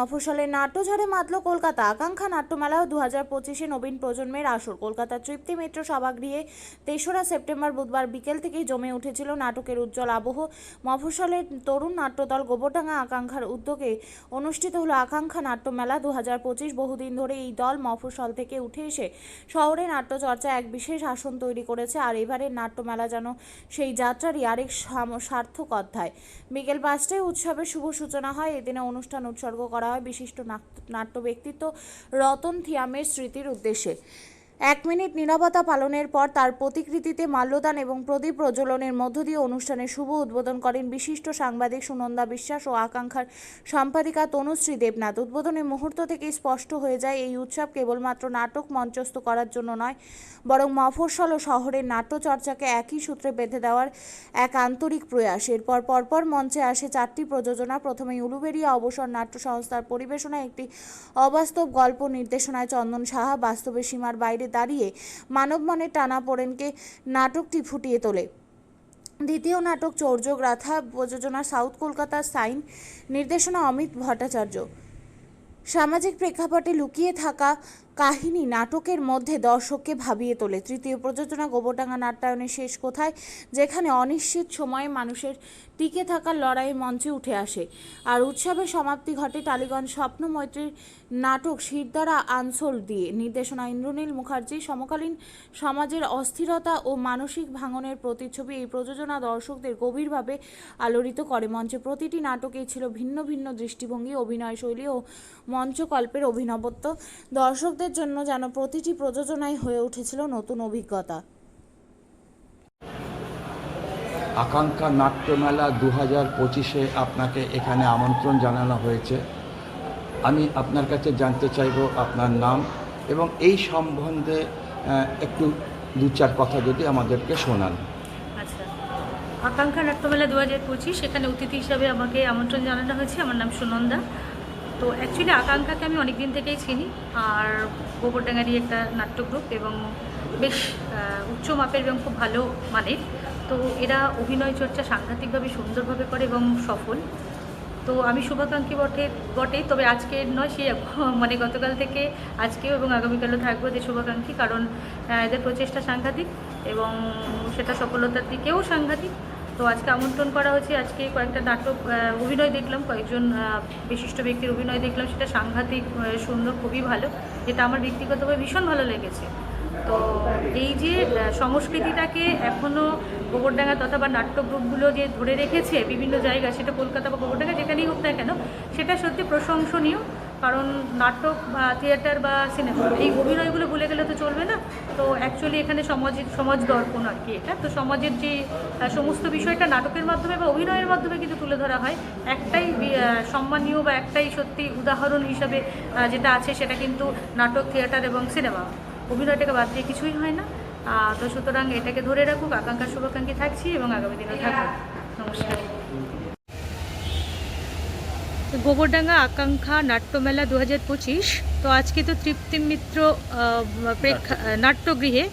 মফস্বলের নাট্যঝড়ে মাতল কলকাতা। আকাঙ্ক্ষা নাট্যমেলা দু হাজার পঁচিশে নবীন প্রজন্মের আসর। কলকাতার তৃপ্তি মিত্র সভাগৃহে তেসরা সেপ্টেম্বর বুধবার বিকেল থেকেই জমে উঠেছিল নাটকের উজ্জ্বল আবহ। মফস্বলের তরুণ নাট্যদল গোবরডাঙ্গা আকাঙ্ক্ষার উদ্যোগে অনুষ্ঠিত হলো আকাঙ্ক্ষা নাট্যমেলা দু হাজার পঁচিশ বহুদিন ধরে এই দল মফস্বল থেকে উঠে এসে শহরে নাট্যচর্চা এক বিশেষ আসন তৈরি করেছে আর এবারের নাট্যমেলা যেন সেই যাত্রারই আরেক সার্থক অধ্যায়। বিকেল পাঁচটায় উৎসবের শুভ সূচনা হয়। এদিনে অনুষ্ঠান উৎসর্গ করা বিশিষ্ট নাট্য ব্যক্তিত্ব রতন থিয়ামের স্মৃতির উদ্দেশ্যে। এক মিনিট নীরবতা পালনের পর তার প্রতিকৃতিতে মাল্যদান এবং প্রদীপ প্রজ্বলনের মধ্য দিয়ে অনুষ্ঠানের শুভ উদ্বোধন করেন বিশিষ্ট সাংবাদিক সুনন্দা বিশ্বাস ও আকাঙ্ক্ষার সম্পাদিকা তনুশ্রী দেবনাথ। উদ্বোধনের মুহূর্ত থেকেই স্পষ্ট হয়ে যায় এই উৎসব কেবলমাত্র নাটক মঞ্চস্থ করার জন্য নয়, বরং মফস্বল ও শহরের নাট্যচর্চাকে একই সূত্রে বেঁধে দেওয়ার এক আন্তরিক প্রয়াস। এরপর পরপর মঞ্চে আসে চারটি প্রযোজনা প্রথমেই উলুবেরিয়া অবসর নাট্য সংস্থার পরিবেশনায় একটি অবাস্তব গল্প নির্দেশনায় চন্দন সাহা বাস্তবের সীমার বাইরে দাঁড়িয়ে মানব টানা পড়েনকে নাটকটি ফুটিয়ে তোলে। দ্বিতীয় নাটক চৌর্যগ্রাথা প্রযোজনা সাউথ কলকাতার সাইন, নির্দেশনা অমিত ভট্টাচার্য। সামাজিক প্রেক্ষাপটে লুকিয়ে থাকা কাহিনী নাটকের মধ্যে দর্শককে ভাবিয়ে তোলে। তৃতীয় প্রযোজনা গোবরডাঙ্গা নাট্যায়নের শেষ কোথায়? যেখানে অনিশ্চিত সময়ে মানুষের টিকে থাকার লড়াই মঞ্চে উঠে আসে। আর উৎসবের সমাপ্তি ঘটে টালিগঞ্জ স্বপ্ন মৈত্রীর নাটক শিরদারা আনসোল দিয়ে। নির্দেশনা ইন্দ্রনীল মুখার্জি। সমকালীন সমাজের অস্থিরতা ও মানসিক ভাঙনের প্রতিচ্ছবি এই প্রযোজনা দর্শকদের গভীরভাবে আলোড়িত করে। মঞ্চে প্রতিটি নাটকেই ছিল ভিন্ন ভিন্ন দৃষ্টিভঙ্গি অভিনয় শৈলী ও মঞ্চকল্পের অভিনবত্ব। দর্শকদের জন্য যেন প্রতিটি প্রযোজনাই হয়ে উঠেছিল নতুন অভিজ্ঞতা। আকাঙ্ক্ষা নাট্যমেলা দু হাজার পঁচিশে আপনাকে এখানে আমন্ত্রণ জানানো হয়েছে। আমি আপনার কাছে জানতে চাইব আপনার নাম এবং এই সম্বন্ধে আহ, একটু দু চার কথা যদি আমাদেরকে শোনান। আচ্ছা। আকাঙ্ক্ষা নাট্যমেলা দু হাজার পঁচিশ সেখানে অতিথি হিসাবে আমাকে আমন্ত্রণ জানানো হয়েছে। আমার নাম সুনন্দা। তো অ্যাকচুয়ালি আকাঙ্ক্ষাকে আমি অনেক দিন থেকেই চিনি আর গোবরডাঙ্গারই একটা নাট্য গ্রুপ এবং বেশ উচ্চ মাপের এবং খুব ভালো মানের। তো এরা অভিনয় চর্চা সাংঘাতিকভাবে সুন্দরভাবে করে এবং সফল। তো আমি শুভাকাঙ্ক্ষী বটে বটে, তবে আজকে নয় সে মানে গতকাল থেকে আজকেও এবং আগামীকালও থাকব যে শুভাকাঙ্ক্ষী কারণ এদের প্রচেষ্টা সাংঘাতিক এবং সেটা সফলতার দিকেও সাংঘাতিক। তো আজকে আমন্ত্রণ করা হয়েছে, আজকে কয়েকটা নাটক অভিনয় দেখলাম, কয়েকজন বিশিষ্ট ব্যক্তির অভিনয় দেখলাম, সেটা সাংঘাতিক সুন্দর, খুবই ভালো, যেটা আমার ব্যক্তিগতভাবে ভীষণ ভালো লেগেছে। তো এই যে সংস্কৃতিটাকে এখনও গোবরডাঙ্গা তথা বা নাট্য গ্রুপগুলো যে ধরে রেখেছে বিভিন্ন জায়গা সেটা কলকাতা বা গোবরডাঙ্গা যেখানেই হোক না কেন, সেটা সত্যি প্রশংসনীয়। কারণ নাটক বা থিয়েটার বা সিনেমা, এই অভিনয়গুলো ভুলে গেলে তো চলবে না। তো অ্যাকচুয়ালি এখানে সমাজের, সমাজ দর্পণ আর কি এটা। তো সমাজের যে সমস্ত বিষয়টা নাটকের মাধ্যমে বা অভিনয়ের মাধ্যমে কিন্তু তুলে ধরা হয়। একটাই সম্মানীয় বা একটাই সত্যি উদাহরণ হিসাবে যেটা আছে সেটা কিন্তু নাটক, থিয়েটার এবং সিনেমা। অভিনয়টাকে বাদ দিয়ে কিছুই হয় না। তো সুতরাং এটাকে ধরে রাখুক। আকাঙ্ক্ষা শুভাকাঙ্ক্ষী থাকছি এবং আগামী দিনেও থাকুক। নমস্কার। গোবরডাঙ্গা আকাঙ্ক্ষা নাট্যমেলা দু হাজার পঁচিশ। তো আজকে তো তৃপ্তি মিত্র প্রেক্ষা নাট্যগৃহে।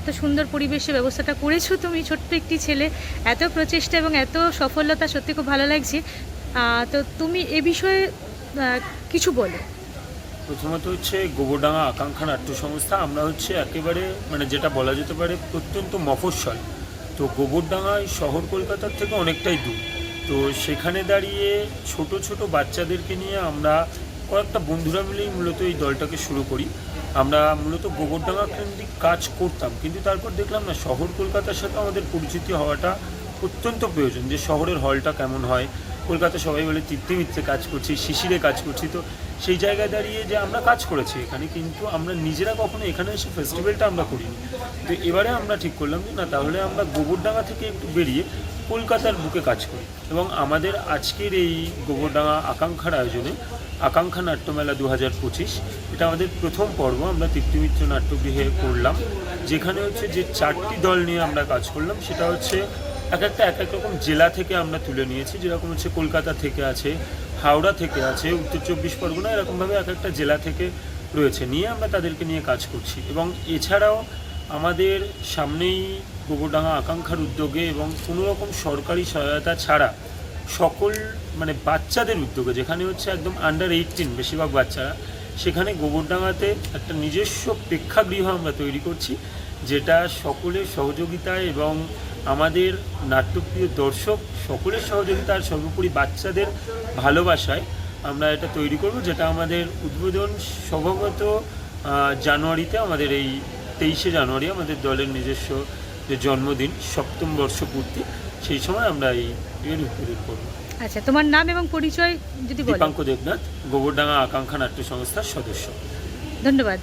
এত সুন্দর পরিবেশে ব্যবস্থাটা করেছ তুমি ছোট্ট একটি ছেলে। এত প্রচেষ্টা এবং এত সফলতা সত্যি খুব ভালো লাগছে। তো তুমি এ বিষয়ে কিছু বলো। প্রথমত হচ্ছে গোবরডাঙ্গা আকাঙ্ক্ষা নাট্য সংস্থা। আমরা হচ্ছে একেবারে মানে যেটা বলা যেতে পারে প্রত্যন্ত মফস্বল। তো গোবরডাঙ্গায় শহর কলকাতার থেকে অনেকটাই দূর। তো সেখানে দাঁড়িয়ে ছোট ছোট বাচ্চাদেরকে নিয়ে আমরা কয়েকটা বন্ধুরা মিলেই মূলত এই দলটাকে শুরু করি। আমরা মূলত গোবরডাঙ্গা কেন্দ্রিক কাজ করতাম, কিন্তু তারপর দেখলাম না, শহর কলকাতার সাথে আমাদের পরিচিতি হওয়াটা অত্যন্ত প্রয়োজন যে শহরের হলটা কেমন হয়। কলকাতা সবাই বলে তৃপ্তি মিত্রে কাজ করছি, শিশিরে কাজ করছি, তো সেই জায়গায় দাঁড়িয়ে যে আমরা কাজ করেছি এখানে, কিন্তু আমরা নিজেরা কখনো এখানে এসে ফেস্টিভ্যালটা আমরা করিনি। তো এবারে আমরা ঠিক করলাম যে না, তাহলে আমরা গোবরডাঙ্গা থেকে একটু বেরিয়ে কলকাতার বুকে কাজ করি। এবং আমাদের আজকের এই গোবরডাঙ্গা আকাঙ্ক্ষার আয়োজনে আকাঙ্ক্ষা নাট্যমেলা দু হাজার পঁচিশ, এটা আমাদের প্রথম পর্ব। আমরা তৃপ্তিমিত্র নাট্যগৃহে করলাম, যেখানে হচ্ছে যে চারটি দল নিয়ে আমরা কাজ করলাম, সেটা হচ্ছে এক একটা এক এক রকম জেলা থেকে আমরা তুলে নিয়েছি। যেরকম হচ্ছে কলকাতা থেকে আছে, হাওড়া থেকে আছে, উত্তর চব্বিশ পরগনা, এরকমভাবে এক একটা জেলা থেকে রয়েছে। নিয়ে আমরা তাদেরকে নিয়ে কাজ করছি। এবং এছাড়াও আমাদের সামনেই গোবরডাঙ্গা আকাঙ্ক্ষার উদ্যোগে এবং কোনো রকম সরকারি সহায়তা ছাড়া সকল মানে বাচ্চাদের উদ্যোগে, যেখানে হচ্ছে একদম আন্ডার এইটিন বেশিরভাগ বাচ্চারা, সেখানে গোবরডাঙ্গাতে একটা নিজস্ব প্রেক্ষাগৃহ আমরা তৈরি করছি, যেটা সকলের সহযোগিতায় এবং আমাদের নাট্যপ্রিয় দর্শক সকলের সহযোগিতা আর সর্বোপরি বাচ্চাদের ভালোবাসায় আমরা এটা তৈরি করব, যেটা আমাদের উদ্বোধন সম্ভবত জানুয়ারিতে আমাদের এই তেইশে জানুয়ারি আমাদের দলের নিজস্ব যে জন্মদিন সপ্তম বর্ষপূর্তি সেই সময় আমরা এই উদ্বোধন করব। আচ্ছা তোমার নাম এবং পরিচয় যদি দীপাঙ্ক দেবনাথ গোবরডাঙ্গা আকাঙ্ক্ষা নাট্য সংস্থার সদস্য। ধন্যবাদ।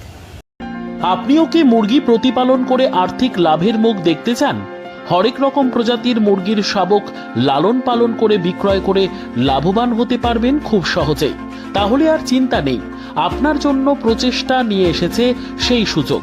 আপনিও কি মুরগি প্রতিপালন করে আর্থিক লাভের মুখ দেখতে চান? হরেক রকম প্রজাতির মুরগির শাবক লালন পালন করে বিক্রয় করে লাভবান হতে পারবেন খুব সহজেই। তাহলে আর চিন্তা নেই আপনার জন্য প্রচেষ্টা নিয়ে এসেছে সেই সুযোগ।